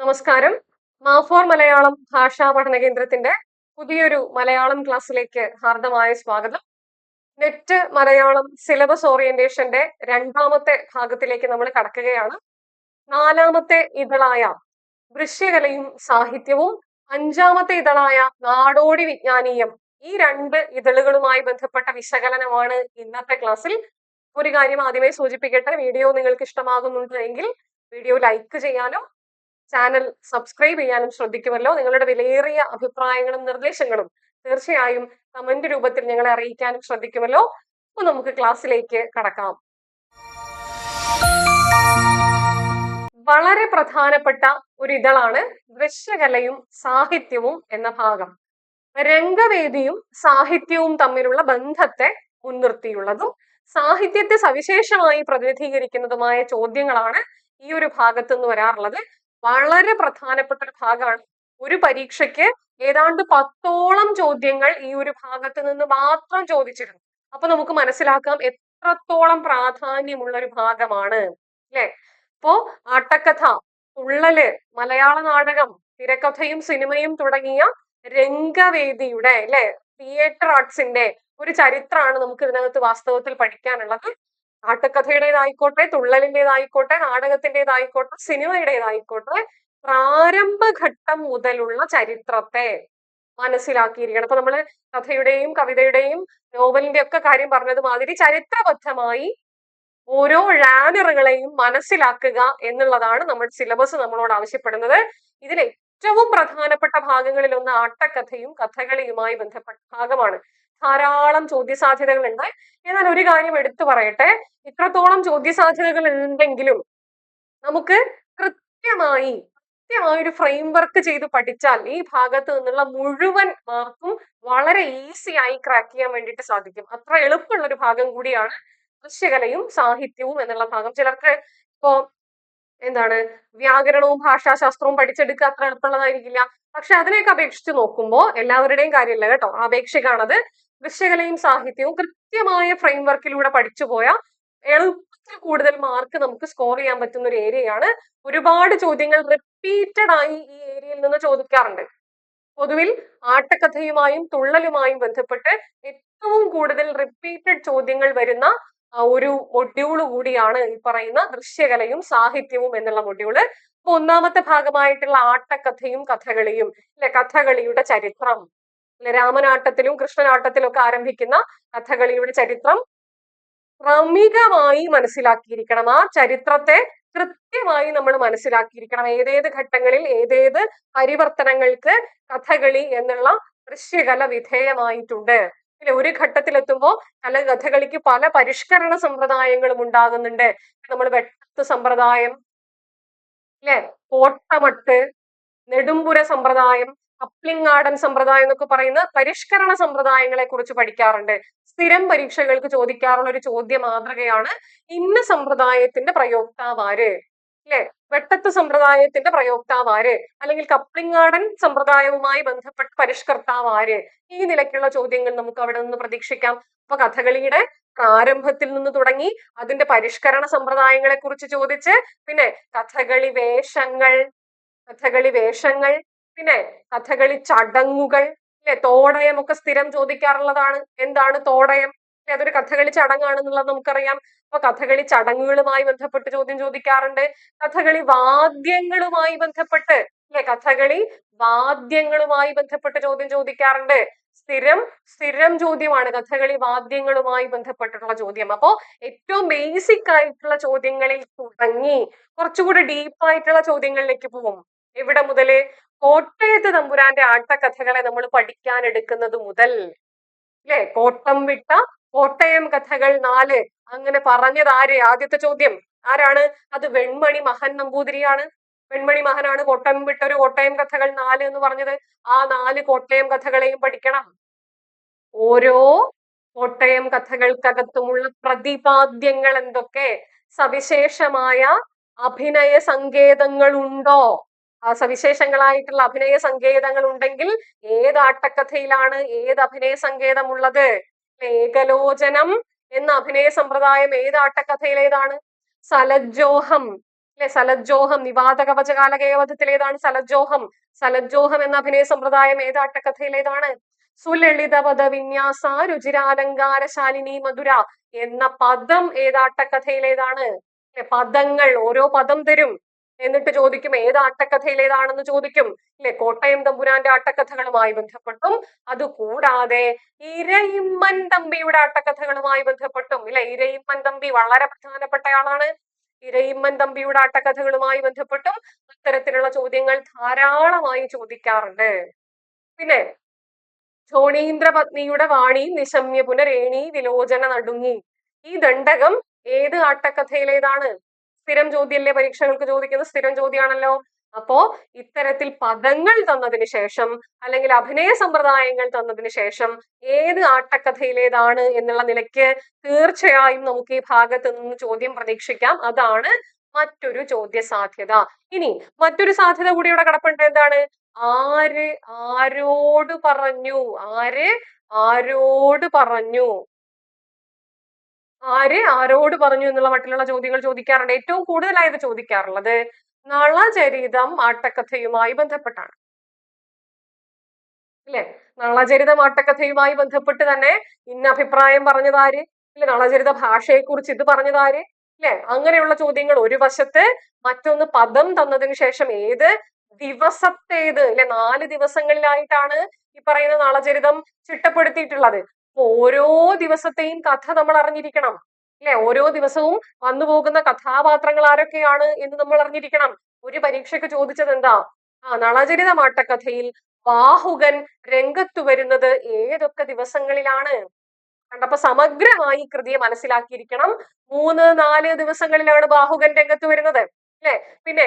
നമസ്കാരം. മാഫോർ മലയാളം ഭാഷാ പഠന കേന്ദ്രത്തിന്റെ പുതിയൊരു മലയാളം ക്ലാസ്സിലേക്ക് ഹാർദമായ സ്വാഗതം. നെറ്റ് മലയാളം സിലബസ് ഓറിയന്റേഷന്റെ രണ്ടാമത്തെ ഭാഗത്തിലേക്ക് നമ്മൾ കടക്കുകയാണ്. നാലാമത്തെ ഇതളായ ദൃശ്യകലയും സാഹിത്യവും അഞ്ചാമത്തെ ഇതളായ നാടോടി വിജ്ഞാനീയം ഈ രണ്ട് ഇതളുകളുമായി ബന്ധപ്പെട്ട വിശകലനമാണ് ഇന്നത്തെ ക്ലാസ്സിൽ. ഒരു കാര്യം ആദ്യമേ സൂചിപ്പിക്കട്ടെ വീഡിയോ നിങ്ങൾക്ക് ഇഷ്ടമാകുന്നുണ്ട് വീഡിയോ ലൈക്ക് ചെയ്യാനും ചാനൽ സബ്സ്ക്രൈബ് ചെയ്യാനും ശ്രദ്ധിക്കുമല്ലോ. നിങ്ങളുടെ വിലയേറിയ അഭിപ്രായങ്ങളും നിർദ്ദേശങ്ങളും തീർച്ചയായും കമന്റ് രൂപത്തിൽ ഞങ്ങളെ അറിയിക്കാനും ശ്രദ്ധിക്കുമല്ലോ. അപ്പൊ നമുക്ക് ക്ലാസ്സിലേക്ക് കടക്കാം. വളരെ പ്രധാനപ്പെട്ട ഒരു ഇതളാണ് ദൃശ്യകലയും സാഹിത്യവും എന്ന ഭാഗം. രംഗവേദിയും സാഹിത്യവും തമ്മിലുള്ള ബന്ധത്തെ മുൻനിർത്തിയുള്ളതും സാഹിത്യത്തെ സവിശേഷമായി പ്രതിനിധീകരിക്കുന്നതുമായ ചോദ്യങ്ങളാണ് ഈ ഒരു ഭാഗത്തുനിന്ന് വരാറുള്ളത്. വളരെ പ്രധാനപ്പെട്ട ഒരു ഭാഗമാണ്. ഒരു പരീക്ഷയ്ക്ക് ഏതാണ്ട് പത്തോളം ചോദ്യങ്ങൾ ഈ ഒരു ഭാഗത്ത് നിന്ന് മാത്രം ചോദിച്ചിരുന്നു. അപ്പൊ നമുക്ക് മനസ്സിലാക്കാം എത്രത്തോളം പ്രാധാന്യമുള്ള ഒരു ഭാഗമാണ് അല്ലെ? അപ്പോ ആട്ടക്കഥ തുള്ളൽ മലയാള നാടകം തിരക്കഥയും സിനിമയും തുടങ്ങിയ രംഗവേദിയുടെ അല്ലെ? തിയേറ്റർ ആർട്സിന്റെ ഒരു ചരിത്രമാണ് നമുക്ക് ഇതിനകത്ത് വാസ്തവത്തിൽ പഠിക്കാനുള്ളത്. ആട്ടക്കഥയുടേതായിക്കോട്ടെ തുള്ളലിന്റെതായിക്കോട്ടെ നാടകത്തിന്റെതായിക്കോട്ടെ സിനിമയുടേതായിക്കോട്ടെ പ്രാരംഭഘട്ടം മുതലുള്ള ചരിത്രത്തെ മനസ്സിലാക്കിയിരിക്കണം. അപ്പൊ നമ്മൾ കഥയുടെയും കവിതയുടെയും നോവലിന്റെ ഒക്കെ കാര്യം പറഞ്ഞതുമാതിരി ചരിത്രബദ്ധമായി ഓരോ ഴാനറുകളെയും മനസ്സിലാക്കുക എന്നുള്ളതാണ് നമ്മുടെ സിലബസ് നമ്മളോട് ആവശ്യപ്പെടുന്നത്. ഇതിൽ ഏറ്റവും പ്രധാനപ്പെട്ട ഭാഗങ്ങളിൽ ഒന്ന് ആട്ടക്കഥയും കഥകളിയുമായി ബന്ധപ്പെട്ട ഭാഗമാണ്. ധാരാളം ചോദ്യസാധ്യതകൾ ഉണ്ട് എന്നാൽ ഒരു കാര്യം എടുത്തു പറയട്ടെ. ഇത്രത്തോളം ചോദ്യസാധ്യതകൾ ഉണ്ടെങ്കിലും നമുക്ക് കൃത്യമായി കൃത്യമായ ഒരു ഫ്രെയിം വർക്ക് ചെയ്ത് പഠിച്ചാൽ ഈ ഭാഗത്ത് നിന്നുള്ള മുഴുവൻ മാർക്കും വളരെ ഈസി ആയി ക്രാക്ക് ചെയ്യാൻ വേണ്ടിയിട്ട് സാധിക്കും. അത്ര എളുപ്പമുള്ള ഒരു ഭാഗം കൂടിയാണ് ദൃശ്യകലയും സാഹിത്യവും എന്നുള്ള ഭാഗം. ചിലർക്ക് ഇപ്പോ എന്താണ് വ്യാകരണവും ഭാഷാശാസ്ത്രവും പഠിച്ചെടുക്കുക അത്ര എളുപ്പമുള്ളതായിരിക്കില്ല. പക്ഷെ അതിനെയൊക്കെ അപേക്ഷിച്ച് നോക്കുമ്പോൾ എല്ലാവരുടെയും കാര്യമല്ല കേട്ടോ. അപേക്ഷിക്കാണത് ദൃശ്യകലയും സാഹിത്യവും കൃത്യമായ ഫ്രെയിം വർക്കിലൂടെ പഠിച്ചു പോയ എളുപ്പത്തിൽ കൂടുതൽ മാർക്ക് നമുക്ക് സ്കോർ ചെയ്യാൻ പറ്റുന്ന ഒരു ഏരിയയാണ് ഒരുപാട് ചോദ്യങ്ങൾ റിപ്പീറ്റഡ് ആയി ഈ ഏരിയയിൽ നിന്ന് ചോദിക്കാറുണ്ട്. പൊതുവിൽ ആട്ടക്കഥയുമായും തുള്ളലുമായും ബന്ധപ്പെട്ട് ഏറ്റവും കൂടുതൽ റിപ്പീറ്റഡ് ചോദ്യങ്ങൾ വരുന്ന ഒരു മൊഡ്യൂൾ കൂടിയാണ് ഈ പറയുന്ന ദൃശ്യകലയും സാഹിത്യവും എന്നുള്ള മൊഡ്യൂൾ അപ്പൊ ഒന്നാമത്തെ ഭാഗമായിട്ടുള്ള ആട്ടക്കഥയും കഥകളിയും അല്ലെ കഥകളിയുടെ ചരിത്രം. അല്ലെ രാമനാട്ടത്തിലും കൃഷ്ണനാട്ടത്തിലും ഒക്കെ ആരംഭിക്കുന്ന കഥകളിയുടെ ചരിത്രം. ക്രമികമായി മനസ്സിലാക്കിയിരിക്കണം. ആ ചരിത്രത്തെ കൃത്യമായി നമ്മൾ മനസ്സിലാക്കിയിരിക്കണം. ഏതേത് ഘട്ടങ്ങളിൽ ഏതേത് പരിവർത്തനങ്ങൾക്ക് കഥകളി എന്നുള്ള ദൃശ്യകല വിധേയമായിട്ടുണ്ട്. പിന്നെ ഒരു ഘട്ടത്തിലെത്തുമ്പോൾ പല കഥകളിക്ക് പല പരിഷ്കരണ സമ്പ്രദായങ്ങളും ഉണ്ടാകുന്നുണ്ട്. നമ്മൾ വെട്ടത്ത് സമ്പ്രദായം അല്ലെ? കോട്ടമട്ട് നെടുമ്പുര സമ്പ്രദായം കപ്ലിങ്ങാടൻ സമ്പ്രദായം എന്നൊക്കെ പറയുന്ന പരിഷ്കരണ സമ്പ്രദായങ്ങളെ കുറിച്ച് പഠിക്കാറുണ്ട്. സ്ഥിരം പരീക്ഷകൾക്ക് ചോദിക്കാറുള്ള ഒരു ചോദ്യ മാതൃകയാണ് ഇന്ന സമ്പ്രദായത്തിന്റെ പ്രയോക്താവാര്? അല്ലെ വെട്ടത്ത് സമ്പ്രദായത്തിന്റെ പ്രയോക്താവാര്? അല്ലെങ്കിൽ കപ്ലിങ്ങാടൻ സമ്പ്രദായവുമായി ബന്ധപ്പെട്ട പരിഷ്കർത്താവാര്? ഈ നിലയ്ക്കുള്ള ചോദ്യങ്ങൾ നമുക്ക് അവിടെ നിന്ന് പ്രതീക്ഷിക്കാം. അപ്പൊ കഥകളിയുടെ പ്രാരംഭത്തിൽ നിന്ന് തുടങ്ങി അതിന്റെ പരിഷ്കരണ സമ്പ്രദായങ്ങളെ കുറിച്ച് ചോദിച്ച് പിന്നെ കഥകളി വേഷങ്ങൾ കഥകളി വേഷങ്ങൾ പിന്നെ കഥകളി ചടങ്ങുകൾ അല്ലെ? തോടയം ഒക്കെ സ്ഥിരം ചോദിക്കാറുള്ളതാണ്. എന്താണ് തോടയം? അതൊരു കഥകളി ചടങ്ങാണെന്നുള്ളത് നമുക്കറിയാം. അപ്പൊ കഥകളി ചടങ്ങുകളുമായി ബന്ധപ്പെട്ട് ചോദ്യം ചോദിക്കാറുണ്ട്. കഥകളി വാദ്യങ്ങളുമായി ബന്ധപ്പെട്ട് അല്ലെ? കഥകളി വാദ്യങ്ങളുമായി ബന്ധപ്പെട്ട് ചോദ്യം ചോദിക്കാറുണ്ട്. സ്ഥിരം സ്ഥിരം ചോദ്യമാണ് കഥകളി വാദ്യങ്ങളുമായി ബന്ധപ്പെട്ടിട്ടുള്ള ചോദ്യം. അപ്പോ ഏറ്റവും ബേസിക് ആയിട്ടുള്ള ചോദ്യങ്ങളിൽ തുടങ്ങി കുറച്ചുകൂടി ഡീപ്പായിട്ടുള്ള ചോദ്യങ്ങളിലേക്ക് പോകും. എവിടെ മുതൽ കോട്ടയത്ത് തമ്പുരാന്റെ ആട്ടക്കഥകളെ നമ്മൾ പഠിക്കാൻ എടുക്കുന്നത് മുതൽ അല്ലെ കോട്ടം വിട്ട കോട്ടയം കഥകൾ നാല്. അങ്ങനെ പറഞ്ഞത് ആര്? ആദ്യത്തെ ചോദ്യം. ആരാണ്? അത് വെൺമണി മഹൻ നമ്പൂതിരിയാണ്. വെൺമണി മഹനാണ് കോട്ടയം വിട്ട ഒരു കോട്ടയം കഥകൾ നാല് എന്ന് പറഞ്ഞത്. ആ നാല് കോട്ടയം കഥകളെയും പഠിക്കണം. ഓരോ കോട്ടയം കഥകൾക്കകത്തുമുള്ള പ്രതിപാദ്യങ്ങൾ എന്തൊക്കെ? സവിശേഷമായ അഭിനയ സങ്കേതങ്ങൾ ഉണ്ടോ സവിശേഷങ്ങളായിട്ടുള്ള അഭിനയ സങ്കേതങ്ങൾ ഉണ്ടെങ്കിൽ ഏത് ആട്ടക്കഥയിലാണ് ഏത് അഭിനയ സങ്കേതമുള്ളത്? ഏകലോചനം എന്ന അഭിനയ സമ്പ്രദായം ഏത് ആട്ടക്കഥയിലേതാണ്? സലജ്ജോഹം. അല്ലെ? സലജ്ജോഹം നിവാത കവചകാലകേവധത്തിലേതാണ് സലജ്ജോഹം? സലജ്ജോഹം എന്ന അഭിനയ സമ്പ്രദായം ഏത് ആട്ടക്കഥയിലേതാണ്? സുലളിത പദ വിന്യാസ രുചിരാലങ്കാരശാലിനി മധുര എന്ന പദം ഏതാട്ടക്കഥയിലേതാണ് പദങ്ങൾ ഓരോ പദം തരും. എന്നിട്ട് ചോദിക്കും ഏത് ആട്ടക്കഥയിലേതാണെന്ന് ചോദിക്കും? അല്ലെ കോട്ടയം തമ്പുരാന്റെ ആട്ടക്കഥകളുമായി ബന്ധപ്പെട്ടും അതുകൂടാതെ ഇരയിമ്മൻ തമ്പിയുടെ ആട്ടക്കഥകളുമായി ബന്ധപ്പെട്ടും ഇല്ലെ? ഇരയിമ്മൻ തമ്പി വളരെ പ്രധാനപ്പെട്ട ആളാണ് ഇരയിമ്മൻ തമ്പിയുടെ ആട്ടക്കഥകളുമായി ബന്ധപ്പെട്ടും അത്തരത്തിലുള്ള ചോദ്യങ്ങൾ ധാരാളമായി ചോദിക്കാറുണ്ട്. പിന്നെ ചോണീന്ദ്ര പത്നിയുടെ വാണി നിശമ്യ പുനരേണി വിലോചന നടുങ്ങി. ഈ ദണ്ഡകം ഏത് ആട്ടക്കഥയിലേതാണ്? സ്ഥിരം ചോദ്യമല്ലേ പരീക്ഷകൾക്ക് ചോദിക്കുന്ന സ്ഥിരം ചോദ്യമാണല്ലോ. അപ്പോ ഇത്തരത്തിൽ പദങ്ങൾ തന്നതിന് ശേഷം അല്ലെങ്കിൽ അഭിനയ സമ്പ്രദായങ്ങൾ തന്നതിന് ശേഷം ഏത് ആട്ടക്കഥയിലേതാണ് എന്നുള്ള നിലയ്ക്ക് തീർച്ചയായും നമുക്ക് ഈ ഭാഗത്ത് നിന്ന് ചോദ്യം പ്രതീക്ഷിക്കാം. അതാണ് മറ്റൊരു ചോദ്യ സാധ്യത. ഇനി മറ്റൊരു സാധ്യത കൂടി ഇവിടെ കിടപ്പുണ്ട്. എന്താണ്? ആര് ആരോട് പറഞ്ഞു? ആര് ആരോട് പറഞ്ഞു? ആര്? ആരോട് പറഞ്ഞു എന്നുള്ള മട്ടിലുള്ള ചോദ്യങ്ങൾ ചോദിക്കാറുണ്ട്. ഏറ്റവും കൂടുതലായത് ചോദിക്കാറുള്ളത് നളചരിതം ആട്ടക്കഥയുമായി ബന്ധപ്പെട്ടാണ്. അല്ലെ നളചരിതം ആട്ടക്കഥയുമായി ബന്ധപ്പെട്ട് തന്നെ ഇന്ന അഭിപ്രായം പറഞ്ഞതാര് അല്ലെ നളചരിത ഭാഷയെക്കുറിച്ച് ഇത് പറഞ്ഞതാര് അല്ലെ അങ്ങനെയുള്ള ചോദ്യങ്ങൾ ഒരു വശത്ത് മറ്റൊന്ന് പദം തന്നതിന് ശേഷം ഏത് ദിവസത്തേത്? അല്ലെ നാല് ദിവസങ്ങളിലായിട്ടാണ് ഈ പറയുന്ന നളചരിതം ചിട്ടപ്പെടുത്തിയിട്ടുള്ളത്. ഓരോ ദിവസത്തെയും കഥ നമ്മൾ അറിഞ്ഞിരിക്കണം അല്ലെ? ഓരോ ദിവസവും വന്നു പോകുന്ന കഥാപാത്രങ്ങൾ ആരൊക്കെയാണ് എന്ന് നമ്മൾ അറിഞ്ഞിരിക്കണം ഒരു പരീക്ഷയ്ക്ക് ചോദിച്ചത് എന്താ ആ നളചരിത മാട്ടക്കഥയിൽ ബാഹുകൻ രംഗത്തു വരുന്നത് ഏതൊക്കെ ദിവസങ്ങളിലാണ്? കണ്ടപ്പോ സമഗ്രമായി കൃതിയെ മനസ്സിലാക്കിയിരിക്കണം. മൂന്ന് നാല് ദിവസങ്ങളിലാണ് ബാഹുകൻ രംഗത്ത് വരുന്നത്. അല്ലെ? പിന്നെ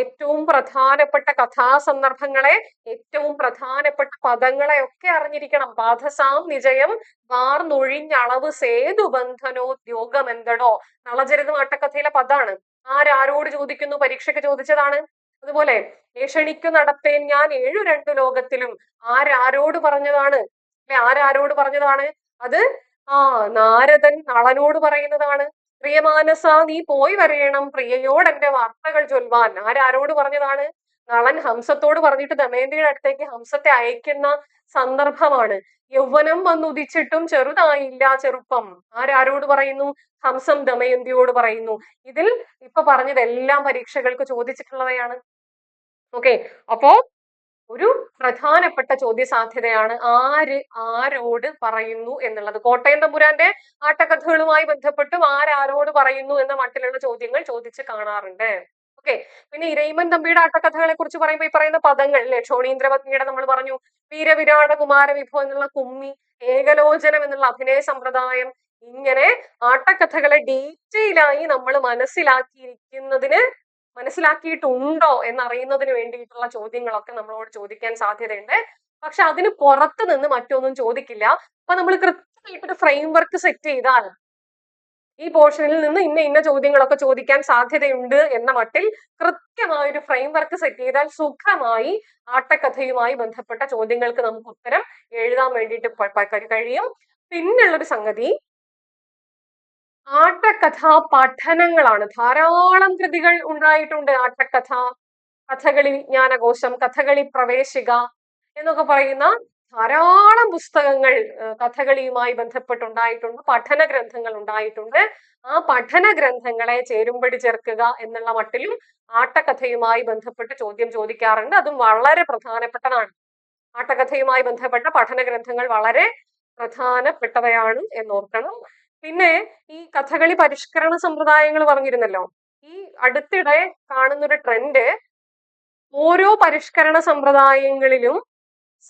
ഏറ്റവും പ്രധാനപ്പെട്ട കഥാസന്ദർഭങ്ങളെ ഏറ്റവും പ്രധാനപ്പെട്ട പദങ്ങളെ ഒക്കെ അറിഞ്ഞിരിക്കണം. പാഥസാം നിജയം വാർന്നൊഴിഞ്ഞളവ് സേതു ബന്ധനോദ്യോഗമെന്തടോ നളചരിതം ആട്ടക്കഥയിലെ പദാണ്. ആരാരോട് ചോദിക്കുന്നു? പരീക്ഷയ്ക്ക് ചോദിച്ചതാണ്. അതുപോലെ ഏഷണിക്കു നടപ്പേൻ ഞാൻ ഏഴു രണ്ടു ലോകത്തിലും. ആരാരോട് പറഞ്ഞതാണ്? അല്ലെ? ആരാരോട് പറഞ്ഞതാണ്? അത് ആ നാരദൻ നളനോട് പറയുന്നതാണ്. പ്രിയമാനസ നീ പോയി വരയണം. പ്രിയയോട് എന്റെ വാർത്തകൾ ചൊൽവാൻ. ആരാരോട് പറഞ്ഞതാണ്? നളൻ ഹംസത്തോട് പറഞ്ഞിട്ട് ദമയന്തിയുടെ അടുത്തേക്ക് ഹംസത്തെ അയക്കുന്ന സന്ദർഭമാണ്. യൗവനം വന്നുദിച്ചിട്ടും ചെറുതായില്ല ചെറുപ്പം. ആരാരോട് പറയുന്നു? ഹംസം ദമയന്തിയോട് പറയുന്നു. ഇതിൽ ഇപ്പൊ പറഞ്ഞതെല്ലാം പരീക്ഷകൾക്ക് ചോദിച്ചിട്ടുള്ളവയാണ്. ഓക്കെ. അപ്പോ ഒരു പ്രധാനപ്പെട്ട ചോദ്യ സാധ്യതയാണ് ആര് ആരോട് പറയുന്നു എന്നുള്ളത്. കോട്ടയം തമ്പുരാന്റെ ആട്ടക്കഥകളുമായി ബന്ധപ്പെട്ടും ആരാരോട് പറയുന്നു എന്ന മട്ടിലുള്ള ചോദ്യങ്ങൾ ചോദിച്ച് കാണാറുണ്ട്. ഓക്കെ. പിന്നെ ഇരയിമൻ തമ്പിയുടെ ആട്ടക്കഥകളെ കുറിച്ച് പറയുമ്പോൾ ഈ പറയുന്ന പദങ്ങൾ അല്ലെ ക്ഷോണീന്ദ്രപത്നിയുടെ നമ്മൾ പറഞ്ഞു വീരവിരാട കുമാര വിഭവം എന്നുള്ള കുമ്മി ഏകലോചനം എന്നുള്ള അഭിനയ സമ്പ്രദായം ഇങ്ങനെ ആട്ടക്കഥകളെ ഡീറ്റെയിലായി നമ്മൾ മനസ്സിലാക്കിയിരിക്കുന്നതിന് മനസ്സിലാക്കിയിട്ടുണ്ടോ എന്നറിയുന്നതിന് വേണ്ടിയിട്ടുള്ള ചോദ്യങ്ങളൊക്കെ നമ്മളോട് ചോദിക്കാൻ സാധ്യതയുണ്ട്. പക്ഷെ അതിന് പുറത്ത് നിന്ന് മറ്റൊന്നും ചോദിക്കില്ല. അപ്പൊ നമ്മൾ കൃത്യമായിട്ടൊരു ഫ്രെയിം വർക്ക് സെറ്റ് ചെയ്താൽ ഈ പോർഷനിൽ നിന്ന് ഇന്ന ഇന്ന ചോദ്യങ്ങളൊക്കെ ചോദിക്കാൻ സാധ്യതയുണ്ട് എന്ന മട്ടിൽ കൃത്യമായ ഒരു ഫ്രെയിം വർക്ക് സെറ്റ് ചെയ്താൽ സുഖമായി ആട്ടക്കഥയുമായി ബന്ധപ്പെട്ട ചോദ്യങ്ങൾക്ക് നമുക്ക് ഉത്തരം എഴുതാൻ വേണ്ടിയിട്ട് കഴിയും. പിന്നുള്ളൊരു സംഗതി ആട്ടക്കഥാ പഠനങ്ങളാണ്. ധാരാളം കൃതികൾ ഉണ്ടായിട്ടുണ്ട് ആട്ടക്കഥ കഥകളി വിജ്ഞാനകോശം കഥകളി പ്രവേശിക എന്നൊക്കെ പറയുന്ന ധാരാളം പുസ്തകങ്ങൾ കഥകളിയുമായി ബന്ധപ്പെട്ടുണ്ടായിട്ടുണ്ട് പഠന ഗ്രന്ഥങ്ങൾ ഉണ്ടായിട്ടുണ്ട്. ആ പഠന ഗ്രന്ഥങ്ങളെ ചേരുമ്പടി ചേർക്കുക എന്നുള്ള മട്ടിലും ആട്ടക്കഥയുമായി ബന്ധപ്പെട്ട് ചോദ്യം ചോദിക്കാറുണ്ട്. അതും വളരെ പ്രധാനപ്പെട്ടതാണ്. ആട്ടക്കഥയുമായി ബന്ധപ്പെട്ട പഠന ഗ്രന്ഥങ്ങൾ വളരെ പ്രധാനപ്പെട്ടവയാണ് എന്നോർക്കണം. പിന്നെ ഈ കഥകളി പരിഷ്കരണ സമ്പ്രദായങ്ങൾ പറഞ്ഞിരുന്നല്ലോ. ഈ അടുത്തിടെ കാണുന്നൊരു ട്രെൻഡ് ഓരോ പരിഷ്കരണ സമ്പ്രദായങ്ങളിലും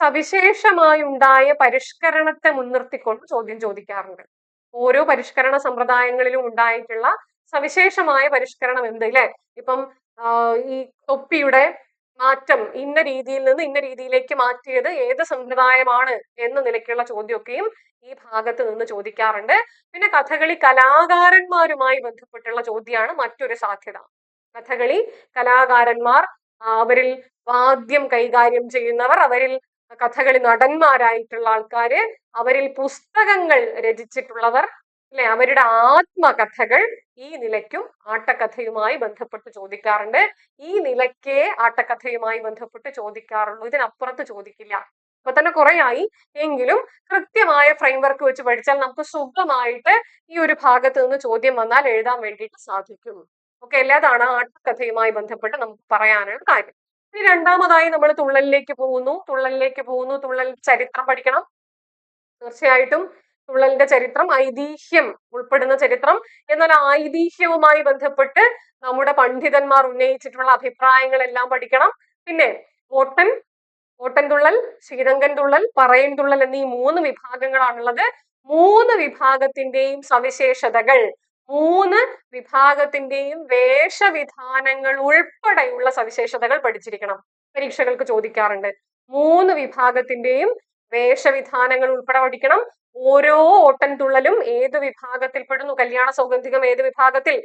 സവിശേഷമായി ഉണ്ടായ പരിഷ്കരണത്തെ മുൻനിർത്തിക്കൊണ്ട് ചോദ്യം ചോദിക്കാറുണ്ട്. ഓരോ പരിഷ്കരണ സമ്പ്രദായങ്ങളിലും ഉണ്ടായിട്ടുള്ള സവിശേഷമായ പരിഷ്കരണം എന്ത് അല്ലെ ഇപ്പം ഈ തൊപ്പിയുടെ മാറ്റം ഇന്ന രീതിയിൽ നിന്ന് ഇന്ന രീതിയിലേക്ക് മാറ്റിയത് ഏത് സമ്പ്രദായമാണ് എന്ന നിലയ്ക്കുള്ള ചോദ്യമൊക്കെയും ഈ ഭാഗത്ത് നിന്ന് ചോദിക്കാറുണ്ട്. പിന്നെ കഥകളി കലാകാരന്മാരുമായി ബന്ധപ്പെട്ടുള്ള ചോദ്യമാണ് മറ്റൊരു സാധ്യത. കഥകളി കലാകാരന്മാർ അവരിൽ വാദ്യം കൈകാര്യം ചെയ്യുന്നവർ അവരിൽ കഥകളി നടന്മാരായിട്ടുള്ള ആൾക്കാര് അവരിൽ പുസ്തകങ്ങൾ രചിച്ചിട്ടുള്ളവർ അല്ലെ? അവരുടെ ആത്മകഥകൾ ഈ നിലയ്ക്കും ആട്ടക്കഥയുമായി ബന്ധപ്പെട്ട് ചോദിക്കാറുണ്ട്. ഈ നിലയ്ക്കേ ആട്ടക്കഥയുമായി ബന്ധപ്പെട്ട് ചോദിക്കാറുള്ളൂ. ഇതിനപ്പുറത്ത് ചോദിക്കില്ല. അപ്പൊ തന്നെ കുറെ ആയി എങ്കിലും കൃത്യമായ ഫ്രെയിംവർക്ക് വെച്ച് പഠിച്ചാൽ നമുക്ക് സുഖമായിട്ട് ഈ ഒരു ഭാഗത്ത് നിന്ന് ചോദ്യം വന്നാൽ എഴുതാൻ വേണ്ടിയിട്ട് സാധിക്കും. ഓക്കെ? അല്ലാതാണ് ആട്ടക്കഥയുമായി ബന്ധപ്പെട്ട് നമുക്ക് പറയാനുള്ള കാര്യം. ഇനി രണ്ടാമതായി നമ്മൾ തുള്ളലിലേക്ക് പോകുന്നു. തുള്ളലിലേക്ക് പോകുന്നു. തുള്ളൽ ചരിത്രം പഠിക്കണം. തീർച്ചയായിട്ടും തുള്ളലിന്റെ ചരിത്രം ഐതിഹ്യം ഉൾപ്പെടുന്ന ചരിത്രം എന്നാൽ ഐതിഹ്യവുമായി ബന്ധപ്പെട്ട് നമ്മുടെ പണ്ഡിതന്മാർ ഉന്നയിച്ചിട്ടുള്ള അഭിപ്രായങ്ങളെല്ലാം പഠിക്കണം. പിന്നെ ഓട്ടൻ ഓട്ടൻ തുള്ളൽ ശ്രീരംഗൻ തുള്ളൽ പറയൻ തുള്ളൽ എന്നീ മൂന്ന് വിഭാഗങ്ങളാണുള്ളത്. മൂന്ന് വിഭാഗത്തിന്റെയും സവിശേഷതകൾ മൂന്ന് വിഭാഗത്തിന്റെയും വേഷവിധാനങ്ങൾ ഉൾപ്പെടെയുള്ള സവിശേഷതകൾ പഠിച്ചിരിക്കണം. പരീക്ഷകൾക്ക് ചോദിക്കാറുണ്ട്. മൂന്ന് വിഭാഗത്തിന്റെയും വേഷവിധാനങ്ങൾ ഉൾപ്പെടെ പഠിക്കണം. ഓരോ ഓട്ടൻതുള്ളലും ഏത് വിഭാഗത്തിൽ പെടുന്നു? കല്യാണ സൗഗന്ധികം ഏത് വിഭാഗത്തിൽ?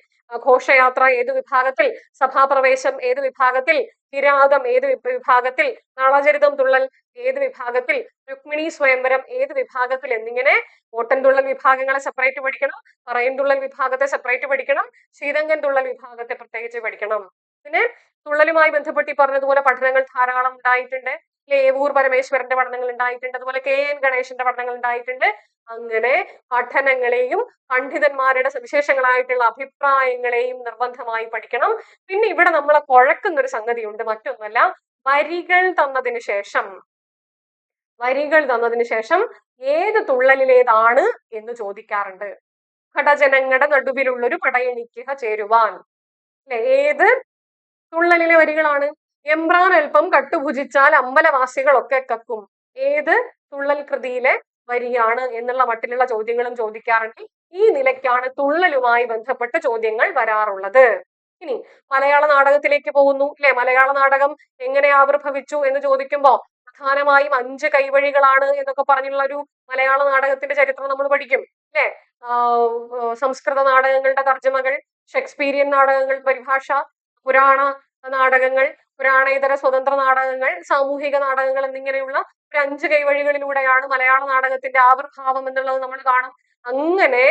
ഘോഷയാത്ര ഏത് വിഭാഗത്തിൽ? സഭാപ്രവേശം ഏത് വിഭാഗത്തിൽ? കിരാതം ഏത് വിഭാഗത്തിൽ? നാളാചരിതം തുള്ളൽ ഏത് വിഭാഗത്തിൽ? രുക്മിണി സ്വയംവരം ഏത് വിഭാഗത്തിൽ? എന്നിങ്ങനെ ഓട്ടൻതുള്ളൽ വിഭാഗങ്ങളെ സെപ്പറേറ്റ് പഠിക്കണം പറയൻതുള്ളൽ വിഭാഗത്തെ സെപ്പറേറ്റ് പഠിക്കണം ശ്രീരംഗൻ തുള്ളൽ വിഭാഗത്തെ പ്രത്യേകിച്ച് പഠിക്കണം. പിന്നെ തുള്ളലുമായി ബന്ധപ്പെട്ട് ഈ പറഞ്ഞതുപോലെ പഠനങ്ങൾ ധാരാളം ഉണ്ടായിട്ടുണ്ട്. ലേവൂർ പരമേശ്വരന്റെ പഠനങ്ങൾ ഉണ്ടായിട്ടുണ്ട്. അതുപോലെ കെ എൻ ഗണേശന്റെ പഠനങ്ങൾ ഉണ്ടായിട്ടുണ്ട്. അങ്ങനെ പഠനങ്ങളെയും പണ്ഡിതന്മാരുടെ സവിശേഷങ്ങളായിട്ടുള്ള അഭിപ്രായങ്ങളെയും നിർബന്ധമായി പഠിക്കണം. പിന്നെ ഇവിടെ നമ്മളെ കുഴക്കുന്ന ഒരു സംഗതിയുണ്ട്. മറ്റൊന്നല്ല വരികൾ തന്നതിന് ശേഷം വരികൾ തന്നതിന് ശേഷം ഏത് തുള്ളലിലേതാണ് എന്ന് ചോദിക്കാറുണ്ട്. ഘടജനങ്ങളുടെ നടുവിലുള്ളൊരു പടയണിക്കുക ചേരുവാൻ. അല്ലെ ഏത് തുള്ളലിലെ വരികളാണ്? എംബ്രാൻ അല്പം കട്ടുഭുജിച്ചാൽ അമ്പലവാസികളൊക്കെ കക്കും. ഏത് തുള്ളൽ കൃതിയിലെ വരിയാണ് എന്നുള്ള മട്ടിലുള്ള ചോദ്യങ്ങളും ചോദിക്കാറുണ്ട്. ഈ നിലയ്ക്കാണ് തുള്ളലുമായി ബന്ധപ്പെട്ട ചോദ്യങ്ങൾ വരാറുള്ളത്. ഇനി മലയാള നാടകത്തിലേക്ക് പോകുന്നു. അല്ലെ മലയാള നാടകം എങ്ങനെ ആവിർഭവിച്ചു എന്ന് ചോദിക്കുമ്പോൾ പ്രധാനമായും അഞ്ച് കൈവഴികളാണ് എന്നൊക്കെ പറഞ്ഞുള്ള ഒരു മലയാള നാടകത്തിന്റെ ചരിത്രം നമ്മൾ പഠിക്കും. അല്ലെ സംസ്കൃത നാടകങ്ങളുടെ തർജമകൾ ഷേക്സ്പീരിയൻ നാടകങ്ങൾ പരിഭാഷ പുരാണ നാടകങ്ങൾ പുരാണേതര സ്വതന്ത്ര നാടകങ്ങൾ സാമൂഹിക നാടകങ്ങൾ എന്നിങ്ങനെയുള്ള ഒരു അഞ്ച് കൈവഴികളിലൂടെയാണ് മലയാള നാടകത്തിന്റെ ആവിർഭാവം എന്നുള്ളത് നമ്മൾ കാണും. അങ്ങനെ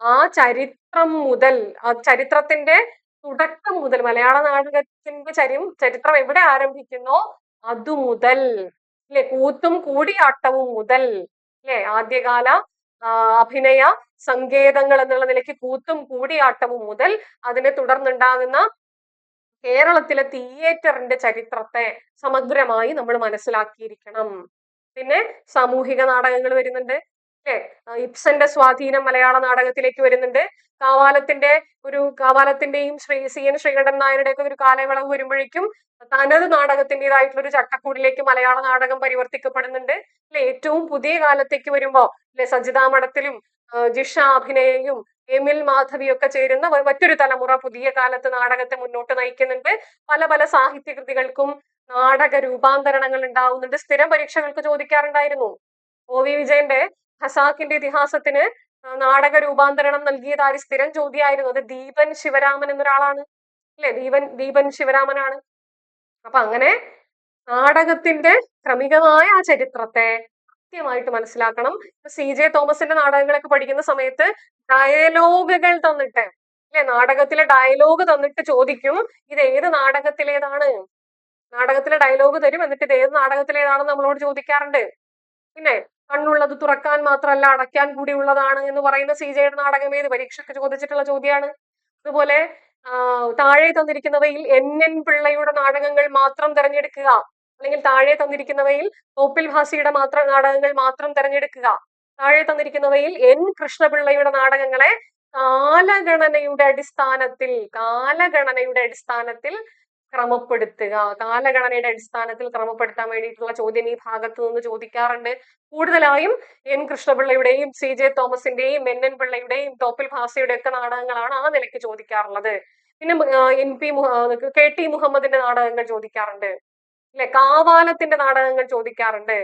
ആ ചരിത്രം മുതൽ ആ ചരിത്രത്തിന്റെ തുടക്കം മുതൽ മലയാള നാടകത്തിന്റെ ചരിം ചരിത്രം എവിടെ ആരംഭിക്കുന്നോ അതു മുതൽ അല്ലെ കൂത്തും കൂടിയാട്ടവും മുതൽ അല്ലെ ആദ്യകാല അഭിനയ സങ്കേതങ്ങൾ എന്നുള്ള നിലയ്ക്ക് കൂത്തും കൂടിയാട്ടവും മുതൽ അതിനെ തുടർന്നുണ്ടാകുന്ന കേരളത്തിലെ തിയേറ്ററിന്റെ ചരിത്രത്തെ സമഗ്രമായി നമ്മൾ മനസ്സിലാക്കിയിരിക്കണം. പിന്നെ സാമൂഹിക നാടകങ്ങൾ വരുന്നുണ്ട്. ഇബ്സന്റെ സ്വാധീനം മലയാള നാടകത്തിലേക്ക് വരുന്നുണ്ട്. കാവാലത്തിന്റെ ഒരു കാവാലത്തിന്റെയും ശ്രീ സി എൻ ശ്രീകണ്ഠൻ നായരുടെ ഒക്കെ ഒരു കാലയളവ് വരുമ്പോഴേക്കും തനത് നാടകത്തിന്റെതായിട്ടുള്ള ഒരു ചട്ടക്കൂടിലേക്ക് മലയാള നാടകം പരിവർത്തിക്കപ്പെടുന്നുണ്ട്. അല്ലെ ഏറ്റവും പുതിയ കാലത്തേക്ക് വരുമ്പോ അല്ലെ സജിതാ മഠത്തിലും ജിഷ അഭിനയയും എമിൽ മാധവിയൊക്കെ ചേരുന്ന മറ്റൊരു തലമുറ പുതിയ കാലത്ത് നാടകത്തെ മുന്നോട്ട് നയിക്കുന്നുണ്ട്. പല പല സാഹിത്യ കൃതികൾക്കും നാടക രൂപാന്തരണങ്ങൾ ഉണ്ടാവുന്നുണ്ട്. സ്ഥിരം പരീക്ഷകൾക്ക് ചോദിക്കാറുണ്ടായിരുന്നു ഒ വി വിജയന്റെ ഖസാക്കിന്റെ ഇതിഹാസത്തിന് നാടക രൂപാന്തരണം നൽകിയത് ആര് സ്ഥിരം ചോദ്യമായിരുന്നു. അത് ദീപൻ ശിവരാമൻ എന്നൊരാളാണ്. അല്ലെ? ദീപൻ ദീപൻ ശിവരാമനാണ്. അപ്പൊ അങ്ങനെ നാടകത്തിന്റെ ക്രമികമായ ആ ചരിത്രത്തെ കൃത്യമായിട്ട് മനസ്സിലാക്കണം. സി. ജെ. തോമസിന്റെ നാടകങ്ങളൊക്കെ പഠിക്കുന്ന സമയത്ത് ഡയലോഗുകൾ തന്നിട്ട് അല്ലെ? നാടകത്തിലെ ഡയലോഗ് തന്നിട്ട് ചോദിക്കും ഇത് ഏത് നാടകത്തിലേതാണ്? നാടകത്തിലെ ഡയലോഗ് തരും എന്നിട്ട് ഇത് ഏത് നാടകത്തിലേതാണെന്ന് നമ്മളോട് ചോദിക്കാറുണ്ട്. പിന്നെ കണ്ണുള്ളത് തുറക്കാൻ മാത്രമല്ല അടയ്ക്കാൻ കൂടി ഉള്ളതാണ് എന്ന് പറയുന്ന സി ജയുടെ നാടകം ഏത് പരീക്ഷയ്ക്ക് ചോദിച്ചിട്ടുള്ള ചോദ്യമാണ്. അതുപോലെ താഴെ തന്നിരിക്കുന്നവയിൽ എൻ എൻ പിള്ളയുടെ നാടകങ്ങൾ മാത്രം തിരഞ്ഞെടുക്കുക അല്ലെങ്കിൽ താഴെ തന്നിരിക്കുന്നവയിൽ തോപ്പിൽ ഭാസിയുടെ മാത്രം നാടകങ്ങൾ മാത്രം തിരഞ്ഞെടുക്കുക താഴെ തന്നിരിക്കുന്നവയിൽ എൻ കൃഷ്ണപിള്ളയുടെ നാടകങ്ങളെ കാലഗണനയുടെ അടിസ്ഥാനത്തിൽ കാലഗണനയുടെ അടിസ്ഥാനത്തിൽ ക്രമപ്പെടുത്തുക. കാലഗണനയുടെ അടിസ്ഥാനത്തിൽ ക്രമപ്പെടുത്താൻ വേണ്ടിയിട്ടുള്ള ചോദ്യം ഈ ഭാഗത്ത് നിന്ന് ചോദിക്കാറുണ്ട്. കൂടുതലായും എൻ കൃഷ്ണപിള്ളയുടെയും സി ജെ തോമസിന്റെയും എൻ എൻ പിള്ളയുടെയും തോപ്പിൽ ഭാസയുടെ ഒക്കെ നാടകങ്ങളാണ് ആ നിലയ്ക്ക് ചോദിക്കാറുള്ളത്. പിന്നെ എൻ പി കെ ടി മുഹമ്മദിന്റെ നാടകങ്ങൾ ചോദിക്കാറുണ്ട്. അല്ലെ? കാവാലത്തിന്റെ നാടകങ്ങൾ ചോദിക്കാറുണ്ട്.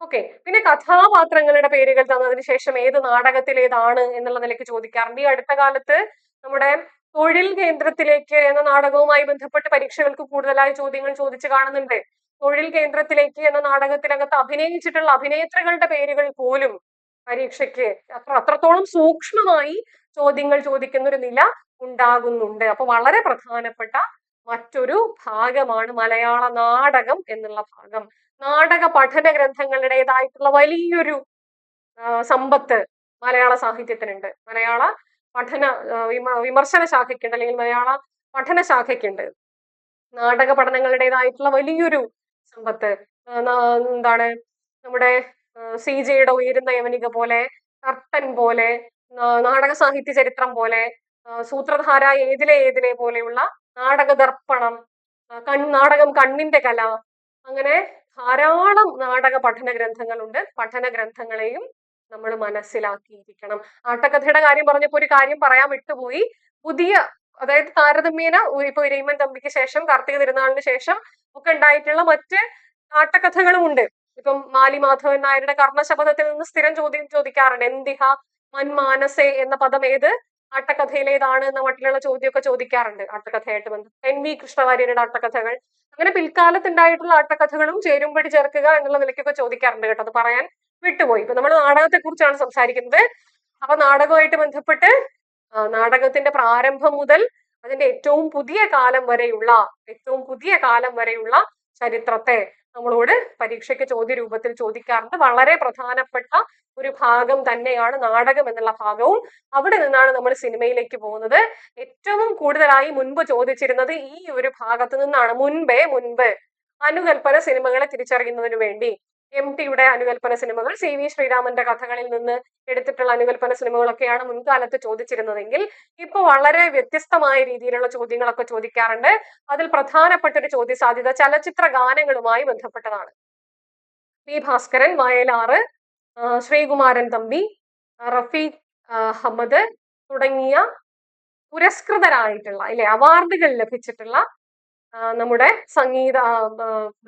ഓക്കെ. പിന്നെ കഥാപാത്രങ്ങളുടെ പേരുകൾ തന്നതിന് ശേഷം ഏത് നാടകത്തിലേതാണ് എന്നുള്ള നിലയ്ക്ക് ചോദിക്കാറുണ്ട്. ഈ അടുത്ത കാലത്ത് നമ്മുടെ തൊഴിൽ കേന്ദ്രത്തിലേക്ക് എന്ന നാടകവുമായി ബന്ധപ്പെട്ട് പരീക്ഷകൾക്ക് കൂടുതലായി ചോദ്യങ്ങൾ ചോദിച്ചു കാണുന്നുണ്ട്. തൊഴിൽ കേന്ദ്രത്തിലേക്ക് എന്ന നാടകത്തിനകത്ത് അഭിനയിച്ചിട്ടുള്ള അഭിനേത്രികളുടെ പേരുകൾ പോലും പരീക്ഷയ്ക്ക് അത്ര അത്രത്തോളം സൂക്ഷ്മമായി ചോദ്യങ്ങൾ ചോദിക്കുന്ന ഒരു നില ഉണ്ടാകുന്നുണ്ട്. അപ്പൊ വളരെ പ്രധാനപ്പെട്ട മറ്റൊരു ഭാഗമാണ് മലയാള നാടകം എന്നുള്ള ഭാഗം. നാടക പഠന ഗ്രന്ഥങ്ങളുടേതായിട്ടുള്ള വലിയൊരു സമ്പത്ത് മലയാള സാഹിത്യത്തിനുണ്ട്. മലയാള പഠന വിമർശന ശാഖയ്ക്കുണ്ട് അല്ലെങ്കിൽ മലയാള പഠന ശാഖയ്ക്കുണ്ട്. നാടക പഠനങ്ങളുടേതായിട്ടുള്ള വലിയൊരു സമ്പത്ത്. എന്താണ് നമ്മുടെ സി ജെയുടെ ഉയരുന്ന യവനിക പോലെ കർട്ടൻ പോലെ നാടക സാഹിത്യ ചരിത്രം പോലെ സൂത്രധാര ഏതിലെ ഏതിലെ പോലെയുള്ള നാടക ദർപ്പണം കൺ നാടകം കണ്ണിന്റെ കല അങ്ങനെ ധാരാളം നാടക പഠന ഗ്രന്ഥങ്ങളുണ്ട്. പഠന ഗ്രന്ഥങ്ങളെയും നമ്മൾ മനസ്സിലാക്കിയിരിക്കണം. ആട്ടക്കഥയുടെ കാര്യം പറഞ്ഞപ്പോൾ ഒരു കാര്യം പറയാൻ വിട്ടുപോയി. പുതിയ അതായത് താരതമ്യേന ഇപ്പൊ രൈമൻ തമ്പിക്ക് ശേഷം കാർത്തിക തിരുനാളിന് ശേഷം ഒക്കെ ഉണ്ടായിട്ടുള്ള മറ്റ് ആട്ടക്കഥകളും ഉണ്ട്. ഇപ്പം മാലി മാധവൻ നായരുടെ കർണശബദത്തിൽ നിന്ന് സ്ഥിരം ചോദ്യം ചോദിക്കാറുണ്ട്. എന്തിഹ മൻമാനസേ എന്ന പദം ഏത്? ആട്ടക്കഥയിലേതാണ് എന്ന മട്ടിലുള്ള ചോദ്യമൊക്കെ ചോദിക്കാറുണ്ട് ആട്ടക്കഥയായിട്ട് ബന്ധം എൻ വി കൃഷ്ണവാര്യരുടെ ആട്ടക്കഥകൾ. അങ്ങനെ പിൽക്കാലത്ത് ഉണ്ടായിട്ടുള്ള ആട്ടക്കഥകളും ചേരുംപടി ചേർക്കുക എന്നുള്ള നിലയ്ക്കൊക്കെ ചോദിക്കാറുണ്ട് കേട്ടോ. അത് പറയാൻ വിട്ടുപോയി. ഇപ്പൊ നമ്മൾ നാടകത്തെ കുറിച്ചാണ് സംസാരിക്കുന്നത്. അപ്പൊ നാടകവുമായിട്ട് ബന്ധപ്പെട്ട് നാടകത്തിന്റെ പ്രാരംഭം മുതൽ അതിന്റെ ഏറ്റവും പുതിയ കാലം വരെയുള്ള ഏറ്റവും പുതിയ കാലം വരെയുള്ള ചരിത്രത്തെ നമ്മളോട് പരീക്ഷയ്ക്ക് ചോദ്യ രൂപത്തിൽ ചോദിക്കാറുണ്ട്. വളരെ പ്രധാനപ്പെട്ട ഒരു ഭാഗം തന്നെയാണ് നാടകം എന്നുള്ള ഭാഗവും അവിടെ നിന്നാണ് നമ്മൾ സിനിമയിലേക്ക് പോകുന്നത്. ഏറ്റവും കൂടുതലായി മുൻപ് ചോദിച്ചിരുന്നത് ഈ ഒരു ഭാഗത്ത് നിന്നാണ്. മുൻപേ മുൻപ് അനുകൽപ്പന സിനിമകളെ തിരിച്ചറിയുന്നതിന് വേണ്ടി എം ടിയുടെ അനുകൽപ്പന സിനിമകൾ സി വി ശ്രീരാമന്റെ കഥകളിൽ നിന്ന് എടുത്തിട്ടുള്ള അനുകൽപ്പന സിനിമകളൊക്കെയാണ് മുൻകാലത്ത് ചോദിച്ചിരുന്നതെങ്കിൽ ഇപ്പൊ വളരെ വ്യത്യസ്തമായ രീതിയിലുള്ള ചോദ്യങ്ങളൊക്കെ ചോദിക്കാറുണ്ട്. അതിൽ പ്രധാനപ്പെട്ട ഒരു ചോദ്യ സാധ്യത ചലച്ചിത്ര ഗാനങ്ങളുമായി ബന്ധപ്പെട്ടതാണ്. പി ഭാസ്കരൻ വയലാറ് ശ്രീകുമാരൻ തമ്പി റഫീഖ് അഹമ്മദ് തുടങ്ങിയ പുരസ്കൃതരായിട്ടുള്ള അല്ലെ അവാർഡുകൾ ലഭിച്ചിട്ടുള്ള നമ്മുടെ സംഗീത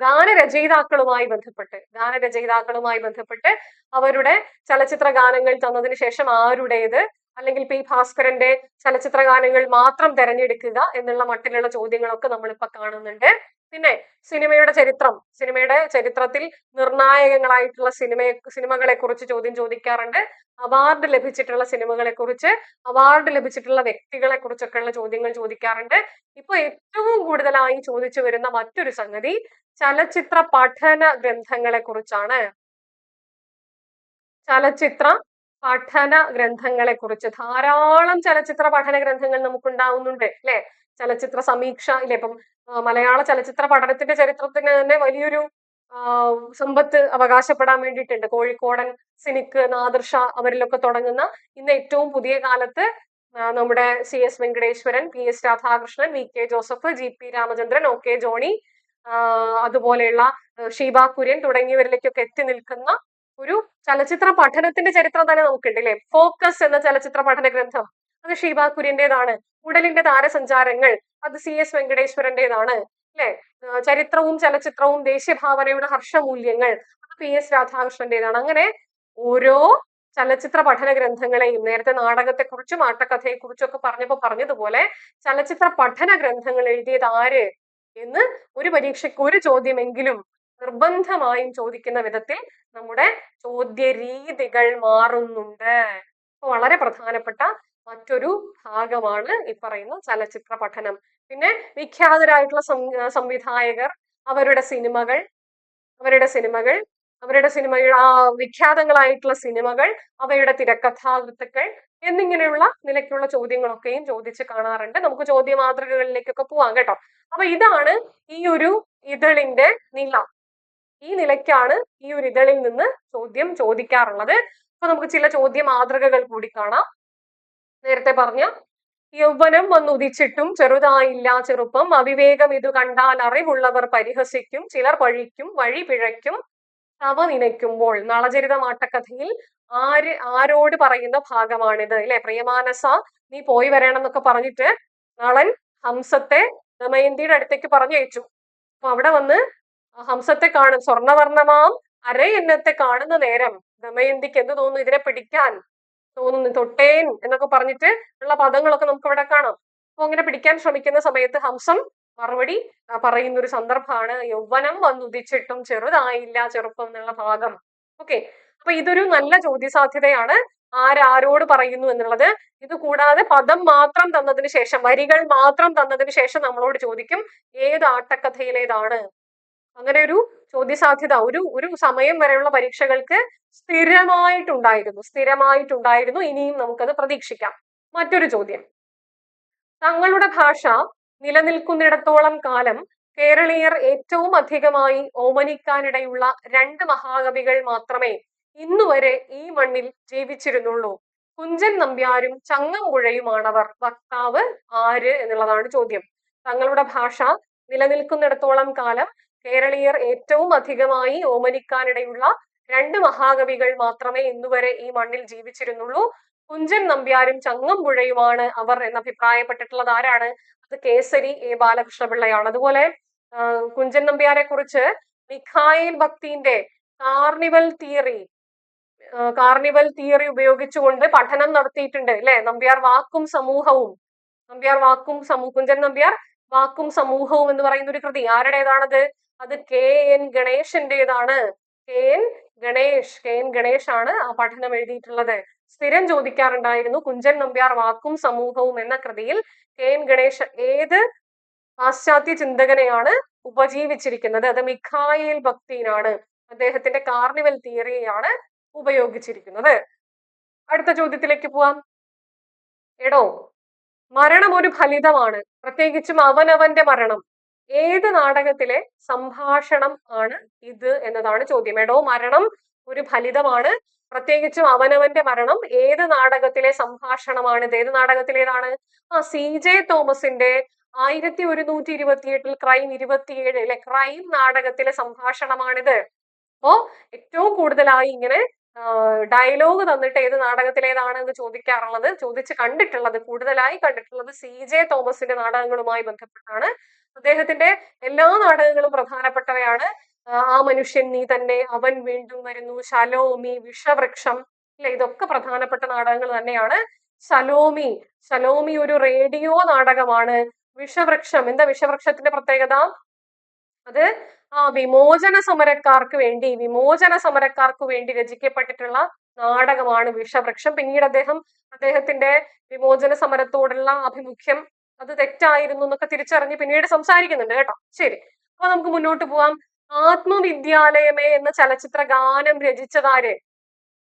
ഗാനരചയിതാക്കളുമായി ബന്ധപ്പെട്ട് ഗാനരചയിതാക്കളുമായി ബന്ധപ്പെട്ട് അവരുടെ ചലച്ചിത്ര ഗാനങ്ങൾ തന്നതിന് ശേഷം ആരുടേത്? അല്ലെങ്കിൽ പി ഭാസ്കരന്റെ ചലച്ചിത്ര ഗാനങ്ങൾ മാത്രം തെരഞ്ഞെടുക്കുക എന്നുള്ള മട്ടിലുള്ള ചോദ്യങ്ങളൊക്കെ നമ്മളിപ്പോ കാണുന്നുണ്ട്. പിന്നെ സിനിമയുടെ ചരിത്രം സിനിമയുടെ ചരിത്രത്തിൽ നിർണായകങ്ങളായിട്ടുള്ള സിനിമ സിനിമകളെ കുറിച്ച് ചോദ്യം ചോദിക്കാറുണ്ട്. അവാർഡ് ലഭിച്ചിട്ടുള്ള സിനിമകളെ കുറിച്ച് അവാർഡ് ലഭിച്ചിട്ടുള്ള വ്യക്തികളെ കുറിച്ചൊക്കെയുള്ള ചോദ്യങ്ങൾ ചോദിക്കാറുണ്ട്. ഇപ്പൊ ഏറ്റവും കൂടുതലായി ചോദിച്ചു വരുന്ന മറ്റൊരു സംഗതി ചലച്ചിത്ര പഠന ഗ്രന്ഥങ്ങളെ കുറിച്ചാണ് ചലച്ചിത്ര പഠന ഗ്രന്ഥങ്ങളെ കുറിച്ച് ധാരാളം ചലച്ചിത്ര പഠന ഗ്രന്ഥങ്ങൾ നമുക്കുണ്ടാവുന്നുണ്ട് അല്ലെ? ചലച്ചിത്ര സമീക്ഷ ഇല്ലേ? ഇപ്പം മലയാള ചലച്ചിത്ര പഠനത്തിന്റെ ചരിത്രത്തിന് തന്നെ വലിയൊരു സമ്പത്ത് അവകാശപ്പെടാൻ വേണ്ടിയിട്ടുണ്ട്. കോഴിക്കോടൻ സിനിക്ക് നാദർഷ അവരിലൊക്കെ തുടങ്ങുന്ന ഇന്ന് ഏറ്റവും പുതിയ കാലത്ത് നമ്മുടെ C S Venkateswaran P S Radhakrishnan V K Joseph G P Ramachandran O K Johnny അതുപോലെയുള്ള ഷീബ കുര്യൻ തുടങ്ങിയവരിലേക്കൊക്കെ എത്തി നിൽക്കുന്ന ഒരു ചലച്ചിത്ര പഠനത്തിന്റെ ചരിത്രം തന്നെ നമുക്കുണ്ട് അല്ലെ ഫോക്കസ് എന്ന ചലച്ചിത്ര പഠന ഗ്രന്ഥം അത് ഷീബ കുര്യന്റേതാണ് ഉടലിന്റെ താരസഞ്ചാരങ്ങൾ അത് സി എസ് വെങ്കടേശ്വരന്റേതാണ്. അല്ലെ? ചരിത്രവും ചലച്ചിത്രവും ദേശീയഭാവനയുടെ ഹർഷമൂല്യങ്ങൾ അത് പി എസ് രാധാകൃഷ്ണന്റേതാണ്. അങ്ങനെ ഓരോ ചലച്ചിത്ര പഠന ഗ്രന്ഥങ്ങളെയും നേരത്തെ നാടകത്തെക്കുറിച്ചും ആട്ടക്കഥയെക്കുറിച്ചും ഒക്കെ പറഞ്ഞപ്പോൾ പറഞ്ഞതുപോലെ ചലച്ചിത്ര പഠന ഗ്രന്ഥങ്ങൾ എഴുതിയത് ആര്? എന്ന് ഒരു പരീക്ഷയ്ക്ക് ഒരു ചോദ്യമെങ്കിലും നിർബന്ധമായും ചോദിക്കുന്ന വിധത്തിൽ നമ്മുടെ ചോദ്യ രീതികൾ മാറുന്നുണ്ട് വളരെ പ്രധാനപ്പെട്ട മറ്റൊരു ഭാഗമാണ് ഈ പറയുന്ന ചലച്ചിത്ര പഠനം. പിന്നെ വിഖ്യാതരായിട്ടുള്ള സംവിധായകർ അവരുടെ സിനിമകൾ അവരുടെ സിനിമകൾ അവരുടെ സിനിമകൾ ആ വിഖ്യാതങ്ങളായിട്ടുള്ള സിനിമകൾ അവയുടെ തിരക്കഥാകൃത്തുക്കൾ എന്നിങ്ങനെയുള്ള നിലയ്ക്കുള്ള ചോദ്യങ്ങളൊക്കെയും ചോദിച്ച് കാണാറുണ്ട്. നമുക്ക് ചോദ്യ മാതൃകകളിലേക്കൊക്കെ പോവാം കേട്ടോ. അപ്പൊ ഇതാണ് ഈ ഒരു ഇതളിന്റെ നില. ഈ നിലയ്ക്കാണ് ഈ ഒരു ഇതളിൽ നിന്ന് ചോദ്യം ചോദിക്കാറുള്ളത്. അപ്പൊ നമുക്ക് ചില ചോദ്യ മാതൃകകൾ കൂടി കാണാം. നേരത്തെ പറഞ്ഞ യൗവനം വന്നുദിച്ചിട്ടും ചെറുതായില്ല ചെറുപ്പം. അവിവേകം ഇത് കണ്ടാൽ അറിവുള്ളവർ പരിഹസിക്കും. ചിലർ പഴിക്കും വഴി പിഴയ്ക്കും. തവ നനയ്ക്കുമ്പോൾ. നളചരിതമാട്ടക്കഥയിൽ ആര് ആരോട് പറയുന്ന ഭാഗമാണിത് അല്ലെ? പ്രിയമാനസ നീ പോയി വരണം എന്നൊക്കെ പറഞ്ഞിട്ട് നളൻ ഹംസത്തെ ദമയന്തിയുടെ അടുത്തേക്ക് പറഞ്ഞയച്ചു. അപ്പൊ അവിടെ വന്ന് ഹംസത്തെ കാണും. സ്വർണവർണമാം. അര എന്നത്തെ കാണുന്ന നേരം ദമയന്തിക്ക് എന്ത് തോന്നുന്നു? ഇതിനെ പിടിക്കാൻ തോന്നുന്നു. തൊട്ടേൻ എന്നൊക്കെ പറഞ്ഞിട്ട് ഉള്ള പദങ്ങളൊക്കെ നമുക്ക് ഇവിടെ കാണാം. അപ്പൊ അങ്ങനെ പിടിക്കാൻ ശ്രമിക്കുന്ന സമയത്ത് ഹംസം മറുപടി പറയുന്ന ഒരു സന്ദർഭമാണ്. യൗവനം വന്നുദിച്ചിട്ടും ചെറുതായില്ല ചെറുപ്പം എന്നുള്ള ഭാഗം. ഓക്കെ. അപ്പൊ ഇതൊരു നല്ല ചോദ്യ സാധ്യതയാണ് ആരാരോട് പറയുന്നു എന്നുള്ളത്. ഇത് കൂടാതെ പദം മാത്രം തന്നതിന് ശേഷം വരികൾ മാത്രം തന്നതിന് ശേഷം നമ്മളോട് ചോദിക്കും ഏത് ആട്ടക്കഥയിലേതാണ്? അങ്ങനെ ഒരു ചോദ്യസാധ്യത ഒരു ഒരു സമയം വരെയുള്ള പരീക്ഷകൾക്ക് സ്ഥിരമായിട്ടുണ്ടായിരുന്നു സ്ഥിരമായിട്ടുണ്ടായിരുന്നു. ഇനിയും നമുക്കത് പ്രതീക്ഷിക്കാം. മറ്റൊരു ചോദ്യം. തങ്ങളുടെ ഭാഷ നിലനിൽക്കുന്നിടത്തോളം കാലം കേരളീയർ ഏറ്റവും അധികമായി ഓമനിക്കാനിടയുള്ള രണ്ട് മഹാകവികൾ മാത്രമേ ഇന്നുവരെ ഈ മണ്ണിൽ ജീവിച്ചിരുന്നുള്ളൂ. കുഞ്ചൻ നമ്പ്യാരും ചങ്ങമ്പുഴയുമാണവർ. വക്താവ് ആര് എന്നുള്ളതാണ് ചോദ്യം. തങ്ങളുടെ ഭാഷ നിലനിൽക്കുന്നിടത്തോളം കാലം കേരളീയർ ഏറ്റവും അധികമായി ഓമനിക്കാനിടയുള്ള രണ്ട് മഹാകവികൾ മാത്രമേ ഇന്നുവരെ ഈ മണ്ണിൽ ജീവിച്ചിരുന്നുള്ളൂ. കുഞ്ചൻ നമ്പ്യാരും ചങ്ങമ്പുഴയുമാണ് അവർ എന്ന് അഭിപ്രായപ്പെട്ടിട്ടുള്ളത് ആരാണ്? അത് കേസരി എ. ബാലകൃഷ്ണപിള്ളയാണ്. അതുപോലെ കുഞ്ചൻ നമ്പ്യാരെ കുറിച്ച് മിഖായിൽ ഭക്തിന്റെ കാർണിവൽ തിയറി കാർണിവൽ തിയറി ഉപയോഗിച്ചുകൊണ്ട് പഠനം നടത്തിയിട്ടുണ്ട് അല്ലെ? നമ്പ്യാർ വാക്കും സമൂഹവും നമ്പ്യാർ വാക്കും സമൂഹ കുഞ്ചൻ നമ്പ്യാർ വാക്കും സമൂഹവും എന്ന് പറയുന്ന ഒരു കൃതി. ആരുടേതാണത്? അത് K N ഗണേഷിന്റേതാണ് K N Ganesh K N Ganesh ആണ് ആ പഠനം എഴുതിയിട്ടുള്ളത്. സ്ഥിരം ചോദിക്കാറുണ്ടായിരുന്നു കുഞ്ചൻ നമ്പ്യാർ വാക്കും സമൂഹവും എന്ന കൃതിയിൽ കെ എൻ ഗണേഷ് ഏത് പാശ്ചാത്യ ചിന്തകനെയാണ് ഉപജീവിച്ചിരിക്കുന്നത്? അത് മിഖായേൽ ഭക്തിനാണ്. അദ്ദേഹത്തിന്റെ കാർണിവൽ തിയറിയാണ് ഉപയോഗിച്ചിരിക്കുന്നത്. അടുത്ത ചോദ്യത്തിലേക്ക് പോവാം. എടോ മരണം ഒരു ഫലിതമാണ്. പ്രത്യേകിച്ചും അവനവന്റെ മരണം. ഏത് നാടകത്തിലെ സംഭാഷണം ആണ് ഇത് എന്നതാണ് ചോദ്യം. എടോ മരണം ഒരു ഫലിതമാണ്. പ്രത്യേകിച്ചും അവനവന്റെ മരണം ഏത് നാടകത്തിലെ സംഭാഷണമാണ്? ഇത് ഏത് നാടകത്തിലേതാണ്? ആ സി. ജെ. തോമസിന്റെ ആയിരത്തി ഒരുന്നൂറ്റി ഇരുപത്തിയെട്ടിൽ ക്രൈം ഇരുപത്തിയേഴ് അല്ലെ ക്രൈം നാടകത്തിലെ സംഭാഷണമാണിത്. അപ്പോ ഏറ്റവും കൂടുതലായി ഇങ്ങനെ ഡയലോഗ് തന്നിട്ട് ഏത് നാടകത്തിലേതാണ് എന്ന് ചോദിക്കാറുള്ളത് ചോദിച്ച് കണ്ടിട്ടുള്ളത് കൂടുതലായി കണ്ടിട്ടുള്ളത് സി ജെ തോമസിന്റെ നാടകങ്ങളുമായി ബന്ധപ്പെട്ടാണ്. അദ്ദേഹത്തിന്റെ എല്ലാ നാടകങ്ങളും പ്രധാനപ്പെട്ടവയാണ്. ആ മനുഷ്യൻ നീ തന്നെ അവൻ വീണ്ടും വരുന്നു ശലോമി വിഷവൃക്ഷം അല്ലെ? ഇതൊക്കെ പ്രധാനപ്പെട്ട നാടകങ്ങൾ തന്നെയാണ്. ശലോമി ശലോമി ഒരു റേഡിയോ നാടകമാണ്. വിഷവൃക്ഷം എന്താ വിഷവൃക്ഷത്തിന്റെ പ്രത്യേകത? അത് ആ വിമോചന സമരക്കാർക്ക് വേണ്ടി വിമോചന സമരക്കാർക്ക് വേണ്ടി രചിക്കപ്പെട്ടിട്ടുള്ള നാടകമാണ് വിഷവൃക്ഷം. പിന്നീട് അദ്ദേഹം അദ്ദേഹത്തിന്റെ വിമോചന സമരത്തോടുള്ള ആഭിമുഖ്യം അത് തെറ്റായിരുന്നു എന്നൊക്കെ തിരിച്ചറിഞ്ഞ് പിന്നീട് സംസാരിക്കുന്നുണ്ട് കേട്ടോ. ശരി. അപ്പൊ നമുക്ക് മുന്നോട്ട് പോവാം. ആത്മവിദ്യാലയമേ എന്ന ചലച്ചിത്ര ഗാനം രചിച്ചതാര്?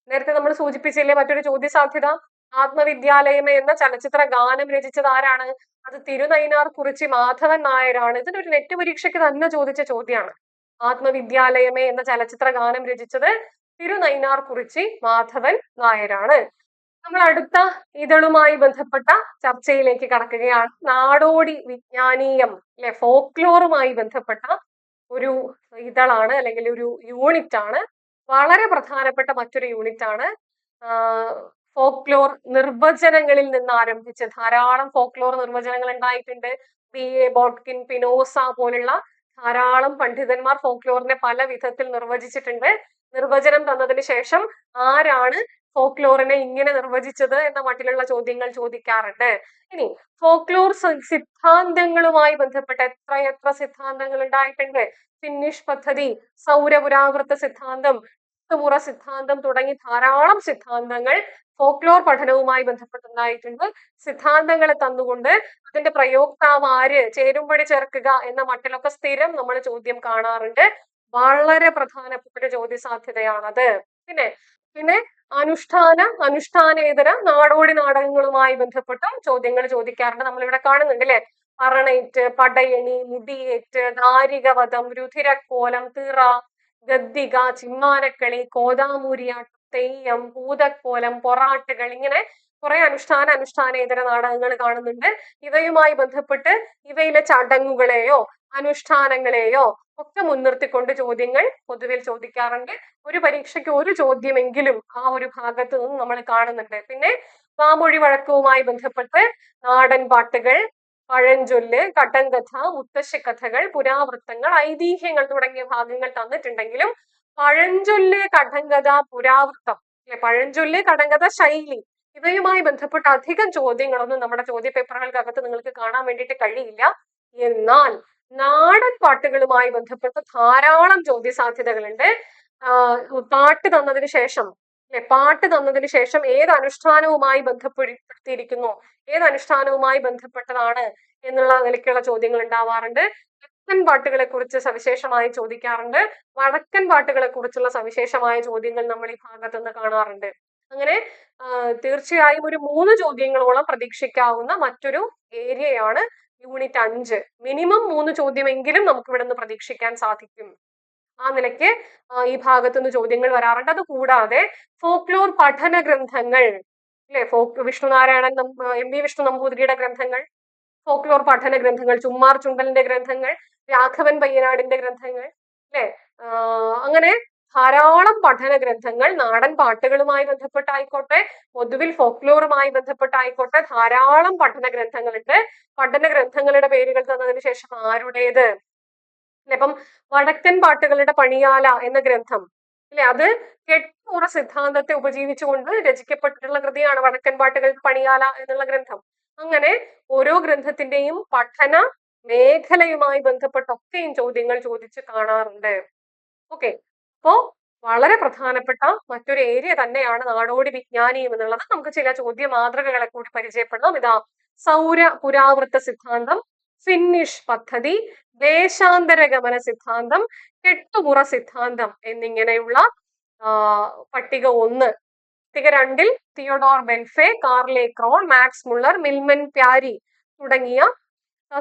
നേരത്തെ നമ്മൾ സൂചിപ്പിച്ചില്ലേ മറ്റൊരു ചോദ്യ സാധ്യത ആത്മവിദ്യാലയമേ എന്ന ചലച്ചിത്ര ഗാനം രചിച്ചത് ആരാണ്? അത് തിരുനൈനാർ കുറിച്ച് മാധവൻ നായരാണ്. ഇതിനൊരു നെറ്റ് പരീക്ഷയ്ക്ക് തന്നെ ചോദിച്ച ചോദ്യമാണ്. ആത്മവിദ്യാലയമേ എന്ന ചലച്ചിത്ര ഗാനം രചിച്ചത് തിരുനൈനാർ കുറിച്ച് മാധവൻ നായരാണ്. നമ്മൾ അടുത്ത ഇതളുമായി ബന്ധപ്പെട്ട ചർച്ചയിലേക്ക് കടക്കുകയാണ്. നാടോടി വിജ്ഞാനീയം അല്ലെ ഫോക്ലോറുമായി ബന്ധപ്പെട്ട ഒരു ഇതളാണ് അല്ലെങ്കിൽ ഒരു യൂണിറ്റ് ആണ് വളരെ പ്രധാനപ്പെട്ട മറ്റൊരു യൂണിറ്റ് ആണ് ഫോക്ലോർ നിർവചനങ്ങളിൽ നിന്ന് ആരംഭിച്ച് ധാരാളം ഫോക്ലോർ നിർവചനങ്ങൾ ഉണ്ടായിട്ടുണ്ട്. ബി എ ബോട്ട്കിൻ പിനോസ പോലുള്ള ധാരാളം പണ്ഡിതന്മാർ ഫോക്ലോറിനെ പല വിധത്തിൽ നിർവചിച്ചിട്ടുണ്ട്. നിർവചനം തന്നതിന് ശേഷം ആരാണ് ഫോക്ലോറിനെ ഇങ്ങനെ നിർവചിച്ചത് എന്ന മട്ടിലുള്ള ചോദ്യങ്ങൾ ചോദിക്കാറുണ്ട്. ഇനി ഫോക്ലോർ സിദ്ധാന്തങ്ങളുമായി ബന്ധപ്പെട്ട എത്ര എത്ര സിദ്ധാന്തങ്ങൾ ഉണ്ടായിട്ടുണ്ട്? ഫിന്നിഷ് പദ്ധതി സൗരപുരാവൃത്ത സിദ്ധാന്തം മുറ സിദ്ധാന്തം തുടങ്ങി ധാരാളം സിദ്ധാന്തങ്ങൾ ഫോക്ലോർ പഠനവുമായി ബന്ധപ്പെട്ടുണ്ടായിട്ടുണ്ട് സിദ്ധാന്തങ്ങളെ തന്നുകൊണ്ട് അതിന്റെ പ്രയോക്താവ് ആര്? ചേരുംപടി ചേർക്കുക എന്ന മട്ടിലൊക്കെ സ്ഥിരം നമ്മൾ ചോദ്യം കാണാറുണ്ട്. വളരെ പ്രധാനപ്പെട്ട ചോദ്യ സാധ്യതയാണത് പിന്നെ പിന്നെ അനുഷ്ഠാന അനുഷ്ഠാനേതര നാടോടി നാടകങ്ങളുമായി ബന്ധപ്പെട്ട ചോദ്യങ്ങൾ ചോദിക്കാറുണ്ട്. നമ്മളിവിടെ കാണുന്നുണ്ട് അല്ലെ പറണേറ്റ് പടയണി മുടിയേറ്റ് ധാരികവധം രുധിരക്കോലം തിറ ഗദ്ദിക ചിമ്മാരക്കളി കോതാമൂരിയാട്ടം തെയ്യം ഭൂതക്കോലം പൊറാട്ടുകൾ ഇങ്ങനെ കുറെ അനുഷ്ഠാന അനുഷ്ഠാനേതര നാടകങ്ങൾ കാണുന്നുണ്ട്. ഇവയുമായി ബന്ധപ്പെട്ട് ഇവയിലെ ചടങ്ങുകളെയോ അനുഷ്ഠാനങ്ങളെയോ ഒക്കെ മുൻനിർത്തിക്കൊണ്ട് ചോദ്യങ്ങൾ പൊതുവിൽ ചോദിക്കാറുണ്ട്. ഒരു പരീക്ഷയ്ക്ക് ഒരു ചോദ്യമെങ്കിലും ആ ഒരു ഭാഗത്ത് നിന്ന് നമ്മൾ കാണുന്നുണ്ട്. പിന്നെ വാമൊഴി വഴക്കവുമായി ബന്ധപ്പെട്ട് നാടൻ പാട്ടുകൾ പഴഞ്ചൊല്ല് കടങ്കഥ മുത്തശ്ശിക്കഥകൾ പുരാവൃത്തങ്ങൾ ഐതിഹ്യങ്ങൾ തുടങ്ങിയ ഭാഗങ്ങൾ തന്നിട്ടുണ്ടെങ്കിലും പഴഞ്ചൊല്ല് കടങ്കഥ പുരാവൃത്തം അല്ലെ? പഴഞ്ചൊല്ല് കടങ്കഥ ശൈലി ഇവയുമായി ബന്ധപ്പെട്ട അധികം ചോദ്യങ്ങളൊന്നും നമ്മുടെ ചോദ്യ പേപ്പറുകൾക്കകത്ത് നിങ്ങൾക്ക് കാണാൻ വേണ്ടിയിട്ട് കഴിയില്ല. എന്നാൽ നാടൻ പാട്ടുകളുമായി ബന്ധപ്പെട്ട ധാരാളം ചോദ്യ സാധ്യതകളുണ്ട് പാട്ട് തന്നതിന് ശേഷം പാട്ട് തന്നതിന് ശേഷം ഏത് അനുഷ്ഠാനവുമായി ബന്ധപ്പെടുത്തിയിരിക്കുന്നു? ഏത് അനുഷ്ഠാനവുമായി ബന്ധപ്പെട്ടതാണ് എന്നുള്ള നിലയ്ക്കുള്ള ചോദ്യങ്ങൾ ഉണ്ടാവാറുണ്ട്. തെക്കൻ പാട്ടുകളെ കുറിച്ച് സവിശേഷമായി ചോദിക്കാറുണ്ട്. വടക്കൻ പാട്ടുകളെ കുറിച്ചുള്ള സവിശേഷമായ ചോദ്യങ്ങൾ നമ്മൾ ഈ ഭാഗത്തു നിന്ന് കാണാറുണ്ട്. അങ്ങനെ തീർച്ചയായും ഒരു മൂന്ന് ചോദ്യങ്ങളോളം പ്രതീക്ഷിക്കാവുന്ന മറ്റൊരു ഏരിയയാണ് യൂണിറ്റ് അഞ്ച്. മിനിമം മൂന്ന് ചോദ്യമെങ്കിലും നമുക്ക് ഇവിടെ നിന്ന് പ്രതീക്ഷിക്കാൻ സാധിക്കും. ആ നിലയ്ക്ക് ഈ ഭാഗത്തു നിന്ന് ചോദ്യങ്ങൾ വരാറുണ്ട്. അത് കൂടാതെ ഫോക്ലോർ പഠന ഗ്രന്ഥങ്ങൾ അല്ലെ? Folk Vishnunarayanan M V Vishnu നമ്പൂതിരിയുടെ ഗ്രന്ഥങ്ങൾ ഫോക്ലോർ പഠന ഗ്രന്ഥങ്ങൾ ചുമ്മാർ ചുണ്ടലിന്റെ ഗ്രന്ഥങ്ങൾ രാഘവൻ പയ്യനാടിന്റെ ഗ്രന്ഥങ്ങൾ അല്ലെ? അങ്ങനെ ധാരാളം പഠന ഗ്രന്ഥങ്ങൾ നാടൻ പാട്ടുകളുമായി ബന്ധപ്പെട്ടായിക്കോട്ടെ പൊതുവിൽ ഫോക്ലോറുമായി ബന്ധപ്പെട്ടായിക്കോട്ടെ ധാരാളം പഠന ഗ്രന്ഥങ്ങളുണ്ട്. പഠന ഗ്രന്ഥങ്ങളുടെ പേരുകൾ തന്നതിന് ശേഷം ആരുടേത്? അല്ലെ? അപ്പം വടക്കൻ പാട്ടുകളുടെ പണിയാല എന്ന ഗ്രന്ഥം അല്ലെ? അത് കെട്ടുറ സിദ്ധാന്തത്തെ ഉപജീവിച്ചുകൊണ്ട് രചിക്കപ്പെട്ടിട്ടുള്ള കൃതിയാണ് വടക്കൻ പാട്ടുകൾ പണിയാല എന്നുള്ള ഗ്രന്ഥം. അങ്ങനെ ഓരോ ഗ്രന്ഥത്തിന്റെയും പഠന മേഖലയുമായി ബന്ധപ്പെട്ടൊക്കെയും ചോദ്യങ്ങൾ ചോദിച്ച് കാണാറുണ്ട്. ഓക്കെ. അപ്പോ വളരെ പ്രധാനപ്പെട്ട മറ്റൊരു ഏരിയ തന്നെയാണ് നാടോടി വിജ്ഞാനിയും എന്നുള്ളത്. നമുക്ക് ചില ചോദ്യ മാതൃകകളെ കൂടി പരിചയപ്പെടാം. ഇതാ സൗര പുരാവൃത്ത സിദ്ധാന്തം ഫിന്നിഷ് പദ്ധതി ദേശാന്തര ഗമന സിദ്ധാന്തം കെട്ടുപുറ സിദ്ധാന്തം എന്നിങ്ങനെയുള്ള പട്ടിക ഒന്ന്. പട്ടിക രണ്ടിൽ Theodor Benfey Kaarle Krohn Max Muller Milman Parry തുടങ്ങിയ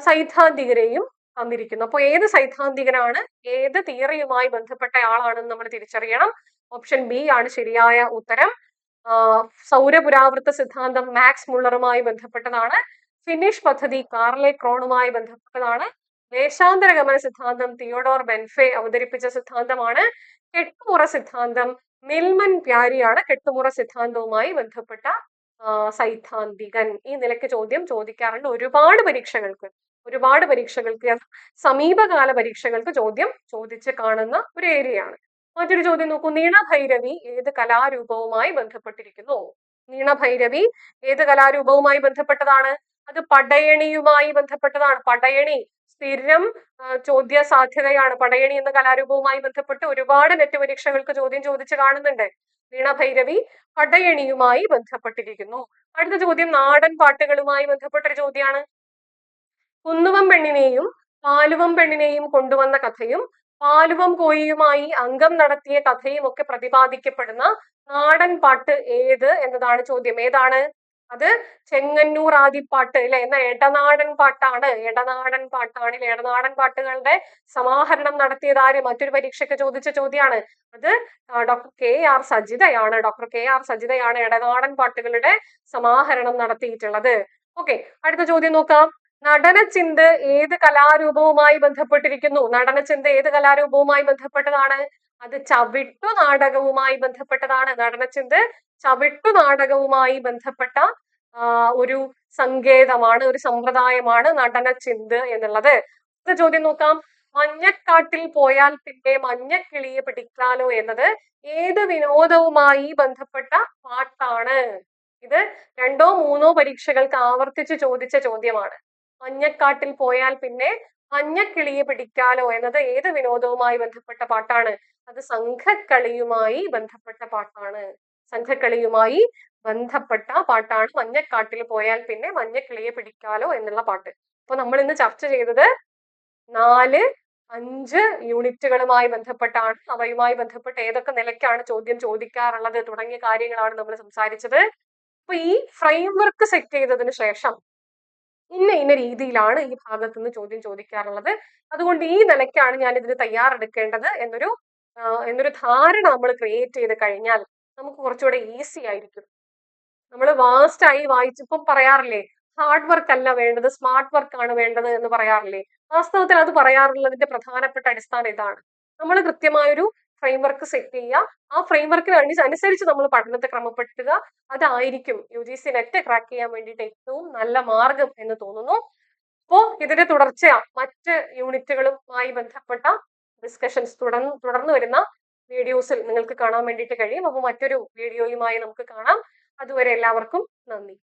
സൈദ്ധാന്തികരെയും തന്നിരിക്കുന്നു. അപ്പോൾ ഏത് സൈദ്ധാന്തികനാണ് ഏത് തിയറിയുമായി ബന്ധപ്പെട്ട ആളാണെന്ന് നമ്മൾ തിരിച്ചറിയണം. ഓപ്ഷൻ ബി ആണ് ശരിയായ ഉത്തരം. സൗരപുരാവൃത്ത സിദ്ധാന്തം മാക്സ് മുള്ളറുമായി ബന്ധപ്പെട്ടതാണ്. ഫിനിഷ് പദ്ധതി കാർലെ ക്രോണുമായി ബന്ധപ്പെട്ടതാണ്. ദേശാന്തര ഗമന സിദ്ധാന്തം തിയോഡോർ ബെൻഫെ അവതരിപ്പിച്ച സിദ്ധാന്തമാണ്. കെട്ടുമുറ സിദ്ധാന്തം മിൽമൻ പ്യാരിയാണ് കെട്ടുമുറ സിദ്ധാന്തവുമായി ബന്ധപ്പെട്ട സൈദ്ധാന്തികൻ. ഈ നിലയ്ക്ക് ചോദ്യം ചോദിക്കാറുണ്ട്. ഒരുപാട് പരീക്ഷകൾക്ക് ഒരുപാട് പരീക്ഷകൾക്ക് സമീപകാല പരീക്ഷകൾക്ക് ചോദ്യം ചോദിച്ച് കാണുന്ന ഒരു ഏരിയയാണ്. മറ്റൊരു ചോദ്യം നോക്കൂ. നീണഭൈരവി ഏത് കലാരൂപവുമായി ബന്ധപ്പെട്ടിരിക്കുന്നു? നീണഭൈരവി ഏത് കലാരൂപവുമായി ബന്ധപ്പെട്ടതാണ്? അത് പടയണിയുമായി ബന്ധപ്പെട്ടതാണ്. പടയണി സ്ഥിരം ചോദ്യ സാധ്യതയാണ് പടയണി എന്ന കലാരൂപവുമായി ബന്ധപ്പെട്ട് ഒരുപാട് നെറ്റ് പരീക്ഷകൾക്ക് ചോദ്യം ചോദിച്ചു കാണുന്നുണ്ട്. വീണഭൈരവി പടയണിയുമായി ബന്ധപ്പെട്ടിരിക്കുന്നു. അടുത്ത ചോദ്യം നാടൻ പാട്ടുകളുമായി ബന്ധപ്പെട്ട ഒരു ചോദ്യമാണ് കുന്നുവം പെണ്ണിനെയും പാലുവം പെണ്ണിനെയും കൊണ്ടുവന്ന കഥയും പാലുവം കോയിയുമായി അംഗം നടത്തിയ കഥയും ഒക്കെ പ്രതിപാദിക്കപ്പെടുന്ന നാടൻ പാട്ട് ഏത് എന്നതാണ് ചോദ്യം. ഏതാണ്? അത് ചെങ്ങന്നൂർ ആദിപ്പാട്ട് അല്ലെ? എന്ന ഇടനാടൻ പാട്ടാണ്. ഇടനാടൻ പാട്ടാണ്. ഇടനാടൻ പാട്ടുകളുടെ സമാഹരണം നടത്തിയത് ആര്? മറ്റൊരു പരീക്ഷയ്ക്ക് ചോദിച്ച ചോദ്യമാണ് അത് ഡോക്ടർ കെ ആർ സജിതയാണ്. ഡോക്ടർ കെ ആർ സജിതയാണ് ഇടനാടൻ പാട്ടുകളുടെ സമാഹരണം നടത്തിയിട്ടുള്ളത്. ഓക്കെ അടുത്ത ചോദ്യം നോക്കാം. നടനചിന്ത് ഏത് കലാരൂപവുമായി ബന്ധപ്പെട്ടിരിക്കുന്നു? നടനചിന്ത് ഏത് കലാരൂപവുമായി ബന്ധപ്പെട്ടതാണ്? അത് ചവിട്ടു നാടകവുമായി ബന്ധപ്പെട്ടതാണ്. നടനചിന്ത് ചവിട്ടു നാടകവുമായി ബന്ധപ്പെട്ട ഒരു സങ്കേതമാണ് ഒരു സമ്പ്രദായമാണ് നടന ചിന്ത് എന്നുള്ളത്. അടുത്ത ചോദ്യം നോക്കാം. മഞ്ഞക്കാട്ടിൽ പോയാൽ പിന്നെ മഞ്ഞക്കിളിയെ പിടിക്കാലോ എന്നത് ഏത് വിനോദവുമായി ബന്ധപ്പെട്ട പാട്ടാണ്? ഇത് രണ്ടോ മൂന്നോ പരീക്ഷകൾക്ക് ആവർത്തിച്ച് ചോദിച്ച ചോദ്യമാണ്. മഞ്ഞക്കാട്ടിൽ പോയാൽ പിന്നെ മഞ്ഞക്കിളിയെ പിടിക്കാലോ എന്നത് ഏത് വിനോദവുമായി ബന്ധപ്പെട്ട പാട്ടാണ്? അത് സംഘക്കളിയുമായി ബന്ധപ്പെട്ട പാട്ടാണ്. സംഘക്കളിയുമായി ബന്ധപ്പെട്ട പാട്ടാണ് മഞ്ഞക്കാട്ടിൽ പോയാൽ പിന്നെ മഞ്ഞക്കിളിയെ പിടിക്കാലോ എന്നുള്ള പാട്ട്. അപ്പൊ നമ്മൾ ഇന്ന് ചർച്ച ചെയ്തത് നാല് അഞ്ച് യൂണിറ്റുകളുമായി ബന്ധപ്പെട്ടാണ്. അവയുമായി ബന്ധപ്പെട്ട് ഏതൊക്കെ നിലയ്ക്കാണ് ചോദ്യം ചോദിക്കാറുള്ളത് തുടങ്ങിയ കാര്യങ്ങളാണ് നമ്മൾ സംസാരിച്ചത്. അപ്പൊ ഈ ഫ്രെയിംവർക്ക് സെറ്റ് ചെയ്തതിന് ശേഷം ഇന്ന ഇന്ന രീതിയിലാണ് ഈ ഭാഗത്തു നിന്ന് ചോദ്യം ചോദിക്കാറുള്ളത്. അതുകൊണ്ട് ഈ നിലയ്ക്കാണ് ഞാൻ ഇതിന് തയ്യാറെടുക്കേണ്ടത് എന്നൊരു എന്നൊരു ധാരണ നമ്മൾ ക്രിയേറ്റ് ചെയ്ത് കഴിഞ്ഞാൽ നമുക്ക് കുറച്ചുകൂടെ ഈസി ആയിരിക്കും. നമ്മൾ വാസ്റ്റ് ആയി വായിച്ചപ്പം പറയാറില്ലേ ഹാർഡ് വർക്ക് അല്ല വേണ്ടത് സ്മാർട്ട് വർക്ക് ആണ് വേണ്ടത് എന്ന് പറയാറില്ലേ? വാസ്തവത്തിൽ അത് പറയാറുള്ളതിന്റെ പ്രധാനപ്പെട്ട അടിസ്ഥാനം ഇതാണ്. നമ്മൾ കൃത്യമായൊരു ഫ്രെയിംവർക്ക് സെറ്റ് ചെയ്യുക. ആ ഫ്രെയിം ഫ്രെയിംവർക്കിന് അനുസരിച്ച് നമ്മൾ പഠനത്തെ ക്രമപ്പെടുത്തുക. അതായിരിക്കും U G C NET crack ചെയ്യാൻ വേണ്ടിയിട്ട് ഏറ്റവും നല്ല മാർഗം എന്ന് തോന്നുന്നു. അപ്പോ ഇതിന്റെ തുടർച്ച മറ്റ് യൂണിറ്റുകളുമായി ബന്ധപ്പെട്ട ഡിസ്കഷൻസ് തുടർന്ന് തുടർന്ന് വരുന്ന വീഡിയോസിൽ നിങ്ങൾക്ക് കാണാൻ വേണ്ടിയിട്ട് കഴിയും. അപ്പോൾ മറ്റൊരു വീഡിയോയുമായി നമുക്ക് കാണാം. അതുവരെ എല്ലാവർക്കും നന്ദി.